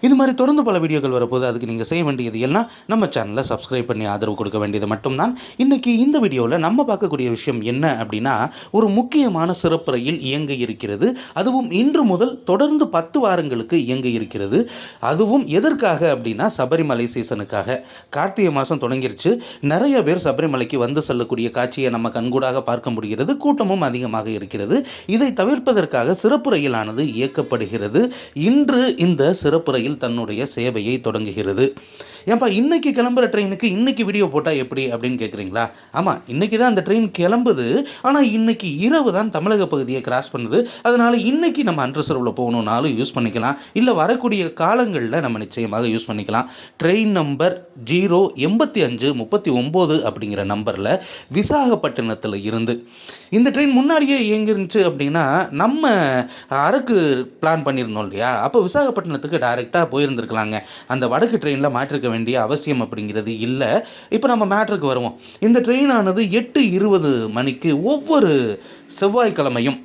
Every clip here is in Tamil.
இது மாதிரி தொடர்ந்து பல வீடியோக்கள் வரப்போது அதுக்கு நீங்கள் செய்ய வேண்டியது எல்லாம் நம்ம சேனலை சப்ஸ்கிரைப் பண்ணி ஆதரவு கொடுக்க வேண்டியது மட்டும்தான். இன்றைக்கி இந்த வீடியோவில் நம்ம பார்க்கக்கூடிய விஷயம் என்ன அப்படின்னா ஒரு முக்கியமான சிறப்பு ரயில் இயங்க இருக்கிறது. அதுவும் இன்று முதல் தொடர்ந்து பத்து வாரங்களுக்கு இயங்க இருக்கிறது. அதுவும் எதற்காக அப்படின்னா சபரிமலை சீசனுக்காக கார்த்திகை மாதம் தொடங்கிருச்சு. நிறைய பேர் சபரிமலைக்கு வந்து செல்லக்கூடிய காட்சியை நம்ம கண்கூடாக பார்க்க முடிகிறது. கூட்டமும் அதிகமாக இருக்கிறது. இதை தவிர்ப்பதற்காக சிறப்பு ரயிலானது இயக்கப்படுகிறது. இன்று இந்த சிறப்பு ரயில் தன்னுடைய சேவையை தொடங்குகிறது. ஏன்பா இன்றைக்கி கிளம்புற ட்ரெயினுக்கு இன்னைக்கு வீடியோ போட்டால் எப்படி அப்படின்னு கேட்குறீங்களா ஆமாம் இன்றைக்கி தான் அந்த ட்ரெயின் கிளம்புது. ஆனால் இன்னைக்கு இரவு தான் தமிழக பகுதியை கிராஸ் பண்ணுது. அதனால் இன்றைக்கி நம்ம அன்ரிசர்வில் போகணுன்னாலும் யூஸ் பண்ணிக்கலாம். இல்லை வரக்கூடிய காலங்களில் நம்ம நிச்சயமாக யூஸ் பண்ணிக்கலாம். ட்ரெயின் நம்பர் ஜீரோ எண்பத்தி அஞ்சு முப்பத்தி ஒம்பது அப்படிங்கிற நம்பரில் விசாகப்பட்டினத்தில் இருந்து. இந்த ட்ரெயின் முன்னாடியே இயங்கிருந்துச்சு அப்படின்னா நம்ம அரக்கு பிளான் பண்ணியிருந்தோம் இல்லையா? அப்போ விசாகப்பட்டினத்துக்கு டைரெக்டாக போயிருந்துருக்கலாங்க. அந்த வடக்கு ட்ரெயினில் மாற்றிருக்க வேண்டிய அவசியம் அப்படிங்கிறது இல்லை. இப்போ நம்ம மேட்ருக்கு வருவோம். இந்த ட்ரெயினானது எட்டு இருபது மணிக்கு ஒவ்வொரு செவ்வாய்க்கிழமையும்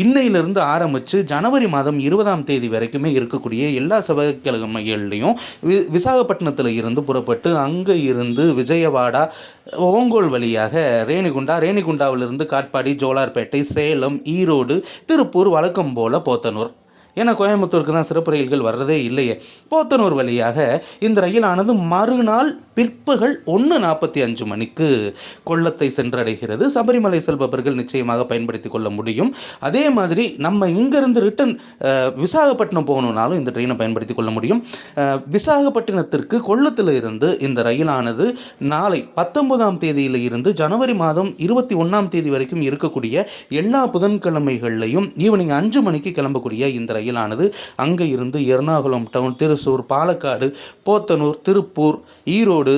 இன்னையிலிருந்து ஆரம்பித்து ஜனவரி மாதம் இருபதாம் தேதி வரைக்குமே இருக்கக்கூடிய எல்லா செவ்வாய்க்கிழமைகள்லையும் வி விசாகப்பட்டினத்தில் இருந்து புறப்பட்டு அங்கே இருந்து விஜயவாடா ஓங்கோல் வழியாக ரேணிகுண்டா ரேணிகுண்டாவிலிருந்து காட்பாடி ஜோலார்பேட்டை சேலம் ஈரோடு திருப்பூர் வழக்கம் போல் போத்தனூர். ஏன்னா கோயம்புத்தூருக்கு தான் சிறப்பு ரயில்கள் வர்றதே இல்லையே. போத்தனூர் வழியாக இந்த ரயிலானது மறுநாள் பிற்பகல் ஒன்று நாற்பத்தி அஞ்சு மணிக்கு கொல்லத்தை சென்றடைகிறது. சபரிமலை செல்பவர்கள் நிச்சயமாக பயன்படுத்தி கொள்ள முடியும். அதே மாதிரி நம்ம இங்கேருந்து ரிட்டன் விசாகப்பட்டினம் போகணுன்னாலும் இந்த ட்ரெயினை பயன்படுத்தி கொள்ள முடியும். விசாகப்பட்டினத்திற்கு கொல்லத்தில் இருந்து இந்த ரயிலானது நாளை பத்தொன்பதாம் தேதியில் இருந்து ஜனவரி மாதம் இருபத்தி ஒன்றாம் தேதி வரைக்கும் இருக்கக்கூடிய எல்லா புதன்கிழமைகள்லையும் ஈவினிங் அஞ்சு மணிக்கு கிளம்பக்கூடிய இந்த ரயிலானது அங்கே இருந்து எர்ணாகுளம் டவுன் திருசூர் பாலக்காடு போத்தனூர் திருப்பூர் ஈரோடு ஈரோடு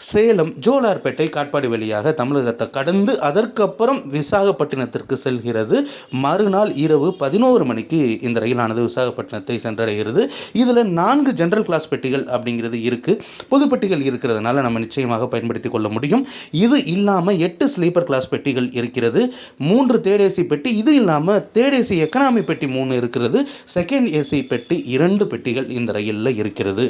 சேலம் ஜோலார்பேட்டை காட்பாடி வழியாக தமிழகத்தை கடந்து அதற்கப்புறம் விசாகப்பட்டினத்திற்கு செல்கிறது. மறுநாள் இரவு பதினோரு மணிக்கு இந்த ரயிலானது விசாகப்பட்டினத்தை சென்றடைகிறது. இதில் நான்கு ஜென்ரல் கிளாஸ் பெட்டிகள் அப்படிங்கிறது இருக்குது பொது பெட்டிகள் இருக்கிறதுனால நம்ம நிச்சயமாக பயன்படுத்தி கொள்ள முடியும். இது இல்லாமல் எட்டு ஸ்லீப்பர் கிளாஸ் பெட்டிகள் இருக்கிறது. மூன்று தேர்ட் ஏசி பெட்டி இது இல்லாமல் தேர்ட் ஏசி எக்கனாமி பெட்டி மூணு இருக்கிறது. செகண்ட் ஏசி பெட்டி இரண்டு பெட்டிகள் இந்த ரயிலில் இருக்கிறது.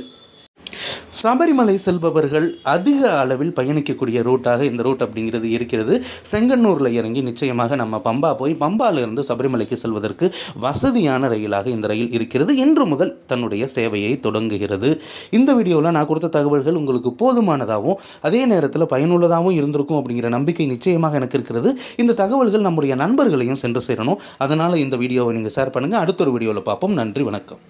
சபரிமலை செல்பவர்கள் அதிக அளவில் பயணிக்கக்கூடிய ரூட்டாக இந்த ரூட் அப்படிங்கிறது இருக்கிறது. செங்கன்னூரில் இறங்கி நிச்சயமாக நம்ம பம்பா போய் பம்பாலிருந்து சபரிமலைக்கு செல்வதற்கு வசதியான ரயிலாக இந்த ரயில் இருக்கிறது. இன்று முதல் தன்னுடைய சேவையை தொடங்குகிறது. இந்த வீடியோவில் நான் கொடுத்த தகவல்கள் உங்களுக்கு போதுமானதாகவும் அதே நேரத்தில் பயனுள்ளதாகவும் இருந்திருக்கும் அப்படிங்கிற நம்பிக்கை நிச்சயமாக எனக்கு இருக்கிறது. இந்த தகவல்கள் நம்முடைய நண்பர்களையும் சென்று சேரணும். அதனால் இந்த வீடியோவை நீங்கள் ஷேர் பண்ணுங்கள் அடுத்த ஒரு வீடியோவில் பார்ப்போம். நன்றி வணக்கம்.